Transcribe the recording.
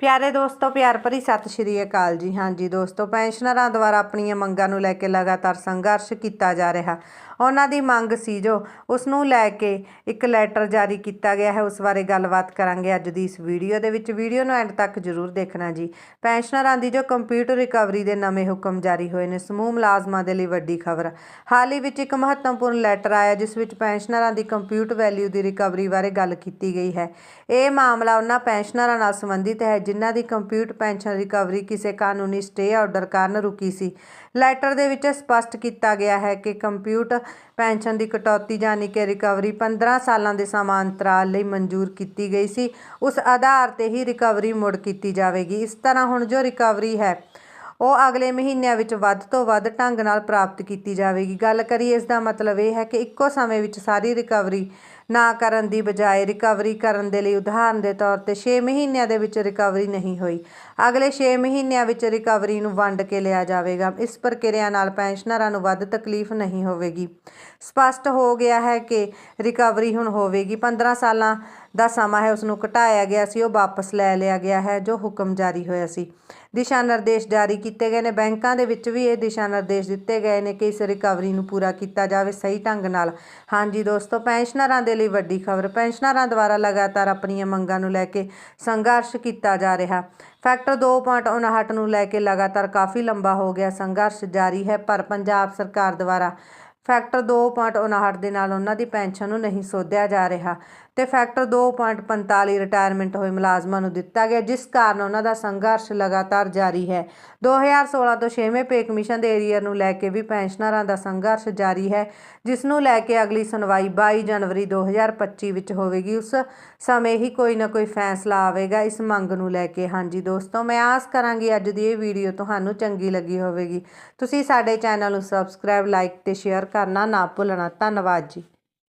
ਪਿਆਰੇ ਦੋਸਤੋ, ਪਿਆਰ ਭਰੀ ਸਤਿ ਸ਼੍ਰੀ ਅਕਾਲ ਜੀ। ਹਾਂਜੀ ਦੋਸਤੋ, ਪੈਨਸ਼ਨਰਾਂ ਦੁਆਰਾ ਆਪਣੀਆਂ ਮੰਗਾਂ ਨੂੰ ਲੈ ਕੇ ਲਗਾਤਾਰ ਸੰਘਰਸ਼ ਕੀਤਾ ਜਾ ਰਿਹਾ। ਉਹਨਾਂ ਦੀ ਮੰਗ ਸੀ ਜੋ ਉਸ ਨੂੰ ਲੈ ਕੇ ਇੱਕ ਲੈਟਰ ਜਾਰੀ ਕੀਤਾ ਗਿਆ ਹੈ। ਉਸ ਬਾਰੇ ਗੱਲਬਾਤ ਕਰਾਂਗੇ ਅੱਜ ਦੀ ਇਸ ਵੀਡੀਓ ਦੇ ਵਿੱਚ। ਵੀਡੀਓ ਨੂੰ ਐਂਡ ਤੱਕ ਜ਼ਰੂਰ ਦੇਖਣਾ ਜੀ। ਪੈਨਸ਼ਨਰਾਂ ਦੀ ਜੋ ਕੰਪਿਊਟਰ ਰਿਕਵਰੀ ਦੇ ਨਵੇਂ ਹੁਕਮ ਜਾਰੀ ਹੋਏ ਨੇ, ਸਮੂਹ ਮੁਲਾਜ਼ਮਾਂ ਦੇ ਲਈ ਵੱਡੀ ਖਬਰ। ਹਾਲ ਹੀ ਵਿੱਚ ਇੱਕ ਮਹੱਤਵਪੂਰਨ ਲੈਟਰ ਆਇਆ, ਜਿਸ ਵਿੱਚ ਪੈਨਸ਼ਨਰਾਂ ਦੀ ਕੰਪਿਊਟਰ ਵੈਲਿਊ ਦੀ ਰਿਕਵਰੀ ਬਾਰੇ ਗੱਲ ਕੀਤੀ ਗਈ ਹੈ। ਇਹ ਮਾਮਲਾ ਉਹਨਾਂ ਪੈਨਸ਼ਨਰਾਂ ਨਾਲ ਸੰਬੰਧਿਤ ਹੈ ਜਿਨ੍ਹਾਂ ਦੀ ਕੰਪਿਊਟਰ ਪੈਨਸ਼ਨ ਰਿਕਵਰੀ ਕਿਸੇ ਕਾਨੂੰਨੀ ਸਟੇ ਆਰਡਰ ਕਾਰਨ ਰੁਕੀ ਸੀ। ਲੈਟਰ ਦੇ ਵਿੱਚ ਸਪਸ਼ਟ ਕੀਤਾ ਗਿਆ ਹੈ ਕਿ ਕੰਪਿਊਟਰ ਪੈਨਸ਼ਨ ਦੀ ਕਟੌਤੀ ਯਾਨੀ ਕਿ ਰਿਕਵਰੀ 15 ਸਾਲਾਂ ਦੇ ਸਮਾਂ ਅੰਤਰਾਲ ਲਈ ਮਨਜ਼ੂਰ ਕੀਤੀ ਗਈ ਸੀ। ਉਸ ਆਧਾਰ ਤੇ ਹੀ ਰਿਕਵਰੀ ਮੁੜ ਕੀਤੀ ਜਾਵੇਗੀ। ਇਸ ਤਰ੍ਹਾਂ ਹੁਣ ਜੋ ਰਿਕਵਰੀ ਹੈ, ਉਹ ਅਗਲੇ ਮਹੀਨਿਆਂ ਵਿੱਚ ਵੱਧ ਤੋਂ ਵੱਧ ਢੰਗ ਨਾਲ ਪ੍ਰਾਪਤ ਕੀਤੀ ਜਾਵੇਗੀ। ਗੱਲ ਕਰੀਏ, ਇਸ ਦਾ ਮਤਲਬ ਇਹ ਹੈ ਕਿ ਇੱਕੋ ਸਮੇਂ ਵਿੱਚ ਸਾਰੀ ਰਿਕਵਰੀ ਨਾ ਕਰਨ ਦੀ ਬਜਾਏ ਰਿਕਵਰੀ ਕਰਨ ਦੇ ਲਈ ਉਦਾਹਰਨ ਦੇ ਤੌਰ ਤੇ 6 ਮਹੀਨਿਆਂ ਦੇ ਵਿੱਚ ਰਿਕਵਰੀ ਨਹੀਂ ਹੋਈ। ਅਗਲੇ 6 ਮਹੀਨਿਆਂ ਵਿੱਚ ਰਿਕਵਰੀ ਨੂੰ ਵੰਡ ਕੇ ਲਿਆ ਜਾਵੇਗਾ। ਇਸ ਪ੍ਰਕਿਰਿਆ ਨਾਲ ਪੈਨਸ਼ਨਰਾਂ ਨੂੰ ਵੱਧ ਤਕਲੀਫ ਨਹੀਂ ਹੋਵੇਗੀ। ਸਪਸ਼ਟ ਹੋ ਗਿਆ ਹੈ ਕਿ ਰਿਕਵਰੀ ਹੁਣ ਹੋਵੇਗੀ। 15 ਸਾਲਾਂ ਦਾ ਸਮਾਂ ਹੈ ਉਸ ਨੂੰ ਘਟਾਇਆ ਗਿਆ ਸੀ, ਉਹ ਵਾਪਸ ਲੈ ਲਿਆ ਗਿਆ ਹੈ, ਜੋ ਹੁਕਮ ਜਾਰੀ ਹੋਇਆ ਸੀ। ਦਿਸ਼ਾ ਨਿਰਦੇਸ਼ ਜਾਰੀ ਕੀਤੇ ਗਏ ਨੇ। ਬੈਂਕਾਂ ਦੇ ਵਿੱਚ ਵੀ ਇਹ ਦਿਸ਼ਾ ਨਿਰਦੇਸ਼ ਦਿੱਤੇ ਗਏ ਨੇ ਕਿ ਇਸ ਰਿਕਵਰੀ ਨੂੰ ਪੂਰਾ ਕੀਤਾ ਜਾਵੇ ਸਹੀ ਢੰਗ ਨਾਲ। ਹਾਂਜੀ ਦੋਸਤੋ, ਪੈਨਸ਼ਨਰਾਂ ਦੇ ਲਈ ਵੱਡੀ ਖਬਰ। ਪੈਨਸ਼ਨਰਾਂ ਦੁਆਰਾ ਲਗਾਤਾਰ ਆਪਣੀਆਂ ਮੰਗਾਂ ਨੂੰ ਲੈ ਕੇ ਸੰਘਰਸ਼ ਕੀਤਾ ਜਾ ਰਿਹਾ। ਫੈਕਟਰ 2.59 ਨੂੰ ਲੈ ਕੇ ਲਗਾਤਾਰ ਕਾਫੀ ਲੰਬਾ ਹੋ ਗਿਆ ਸੰਘਰਸ਼ ਜਾਰੀ ਹੈ, ਪਰ ਪੰਜਾਬ ਸਰਕਾਰ ਦੁਆਰਾ ਫੈਕਟਰ 2.59 ਦੇ ਨਾਲ ਉਹਨਾਂ ਦੀ ਪੈਨਸ਼ਨ ਨੂੰ ਨਹੀਂ ਸੋਧਿਆ ਜਾ ਰਿਹਾ ਤੇ ਫੈਕਟਰ 2.45 ਰਿਟਾਇਰਮੈਂਟ ਹੋਏ ਮੁਲਾਜ਼ਮਾਂ ਨੂੰ ਦਿੱਤਾ ਗਿਆ, ਜਿਸ ਕਾਰਨ ਉਹਨਾਂ ਦਾ ਸੰਘਰਸ਼ ਲਗਾਤਾਰ ਜਾਰੀ ਹੈ। 2016 ਤੋਂ 6ਵੇਂ ਪੇ ਕਮਿਸ਼ਨ ਦੇ ਏਰੀਅਰ ਨੂੰ ਲੈ ਕੇ ਵੀ ਪੈਨਸ਼ਨਰਾਂ ਦਾ ਸੰਘਰਸ਼ ਜਾਰੀ ਹੈ, ਜਿਸ ਨੂੰ ਲੈ ਕੇ ਅਗਲੀ ਸੁਣਵਾਈ 22 ਜਨਵਰੀ 2025 ਵਿੱਚ ਹੋਵੇਗੀ। ਉਸ ਸਮੇਂ ਹੀ ਕੋਈ ਨਾ ਕੋਈ ਫੈਸਲਾ ਆਵੇਗਾ ਇਸ ਮੰਗ ਨੂੰ ਲੈ ਕੇ। ਹਾਂਜੀ ਦੋਸਤੋ, ਮੈਂ ਆਸ ਕਰਾਂਗੀ ਅੱਜ ਦੀ ਇਹ ਵੀਡੀਓ ਤੁਹਾਨੂੰ ਚੰਗੀ ਲੱਗੀ ਹੋਵੇਗੀ। ਤੁਸੀਂ ਸਾਡੇ ਚੈਨਲ ਨੂੰ ਸਬਸਕ੍ਰਾਈਬ ਲਾਈਕ ਤੇ ਸ਼ੇਅਰ ਕਰਨਾ ਨਾ ਭੁੱਲਣਾ। ਧੰਨਵਾਦ ਜੀ।